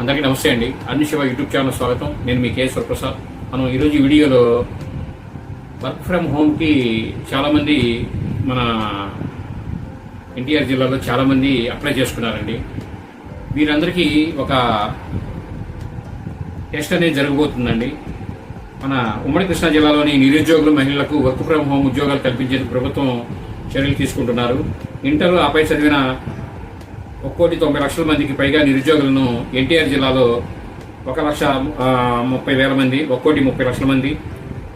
అందరికీ నమస్తే అండి. అన్ని శివ యూట్యూబ్ ఛానల్ స్వాగతం. నేను మీ కేశ్వర ప్రసాద్. మనం ఈరోజు వీడియోలో వర్క్ ఫ్రమ్ హోమ్కి చాలామంది మన ఎన్టీఆర్ జిల్లాలో చాలామంది అప్లై చేసుకున్నారండి. వీరందరికీ ఒక టెస్ట్ అనేది జరగబోతుందండి. మన ఉమ్మడి కృష్ణా జిల్లాలోని నిరుద్యోగులు మహిళలకు వర్క్ ఫ్రమ్ హోమ్ ఉద్యోగాలు కల్పించేందుకు ప్రభుత్వం చర్యలు తీసుకుంటున్నారు. ఇంటర్ ఆపై చదివిన ఒక కోటి తొంభై లక్షల మందికి పైగా నిరుద్యోగులను ఎన్టీఆర్ జిల్లాలో ఒక లక్ష ముప్పై వేల మంది ఒక కోటి ముప్పై లక్షల మంది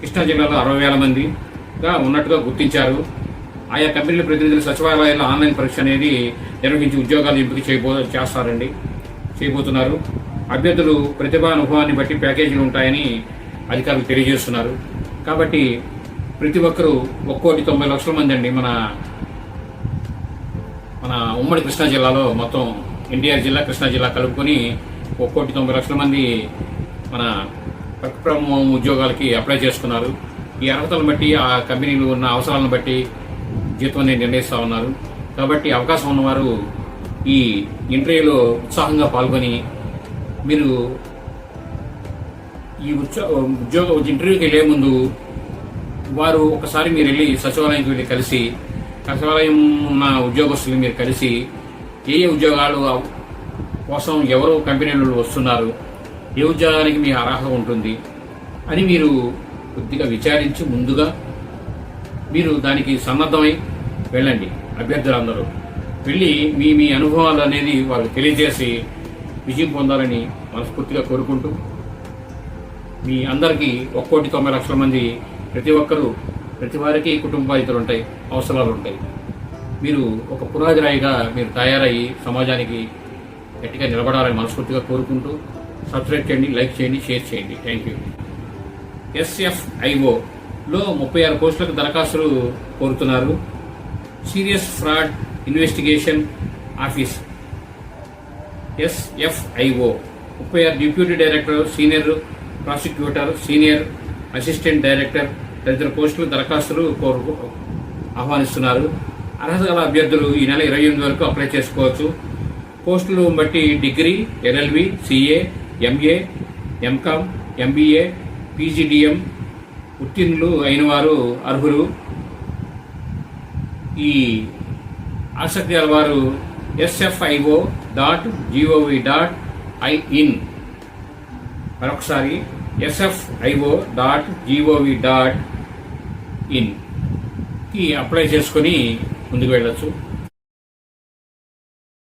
కృష్ణా జిల్లాలో అరవై వేల మందిగా ఉన్నట్టుగా గుర్తించారు. ఆయా కంపెనీల ప్రతినిధులు సచివాలయాల్లో ఆన్లైన్ పరీక్ష అనేది నిర్వహించి ఉద్యోగాలు ఎంపిక చేయబో చేస్తారండి చేయబోతున్నారు. అభ్యర్థులు ప్రతిభా అనుభవాన్ని బట్టి ప్యాకేజీలు ఉంటాయని అధికారులు తెలియజేస్తున్నారు. కాబట్టి ప్రతి ఒక్కరూ ఒక్కోటి తొంభై లక్షల మంది అండి మన మన ఉమ్మడి కృష్ణా జిల్లాలో మొత్తం ఎన్టీఆర్ జిల్లా కృష్ణా జిల్లా కలుపుకొని ఒక కోటి తొంభై లక్షల మంది మన వర్క్ ఫ్రమ్ హోమ్ ఉద్యోగాలకి అప్లై చేసుకున్నారు ఈ అర్హతలను బట్టి ఆ కంపెనీలు ఉన్న అవసరాలను బట్టి జీతం నిర్ణయిస్తూ ఉన్నారు. కాబట్టి అవకాశం ఉన్నవారు ఈ ఇంటర్వ్యూలో ఉత్సాహంగా పాల్గొని మీరు ఈ ఉద్యోగ ఇంటర్వ్యూకి వెళ్ళే ముందు వారు ఒకసారి మీరు వెళ్ళి సచివాలయానికి వెళ్ళి కలిసి సచివాలయం ఉన్న ఉద్యోగస్తులు మీరు కలిసి ఏ ఏ ఉద్యోగాలు కోసం ఎవరు కంపెనీలు వస్తున్నారు ఏ ఉద్యోగానికి మీ అర్హత ఉంటుంది అని మీరు కొద్దిగా విచారించి ముందుగా మీరు దానికి సన్నద్ధమై వెళ్ళండి అభ్యర్థులందరూ. వెళ్ళి మీ మీ అనుభవాలు అనేది వాళ్ళు తెలియజేసి విజయం పొందాలని మనస్ఫూర్తిగా కోరుకుంటూ మీ అందరికీ ఒక్కోటి తొంభై లక్షల మంది ప్రతి ఒక్కరూ ప్రతి వారికి కుటుంబ బాధ్యతలు ఉంటాయి అవసరాలు ఉంటాయి మీరు ఒక పునాదిరాయిగా మీరు తయారయ్యి సమాజానికి గట్టిగా నిలబడాలని మనస్ఫూర్తిగా కోరుకుంటూ సబ్స్క్రైబ్ చేయండి లైక్ చేయండి షేర్ చేయండి. Thank you. ఎస్ఎఫ్ఐఓలో ముప్పై ఆరు పోస్టులకు దరఖాస్తులు కోరుతున్నారు. Serious fraud investigation office. SFIO ముప్పై ఆరు deputy director senior prosecutor senior assistant director తదితర పోస్టులు దరఖాస్తులు కోరు ఆహ్వానిస్తున్నారు. అర్హత గల అభ్యర్థులు ఈ నెల ఇరవై ఎనిమిది వరకు అప్లై చేసుకోవచ్చు. పోస్టులు బట్టి degree LLB CA MA MCom MBA PGDM ఉత్తీర్ణులు అయిన వారు అర్హులు. ఈ ఆసక్తి గల వారు SFIO dot gov dot in మరొకసారి ఎస్ఎఫ్ఐఓ డాట్ జీఓవి డాట్ ఇన్కి అప్లై చేసుకొని ముందుకు వెళ్ళొచ్చు.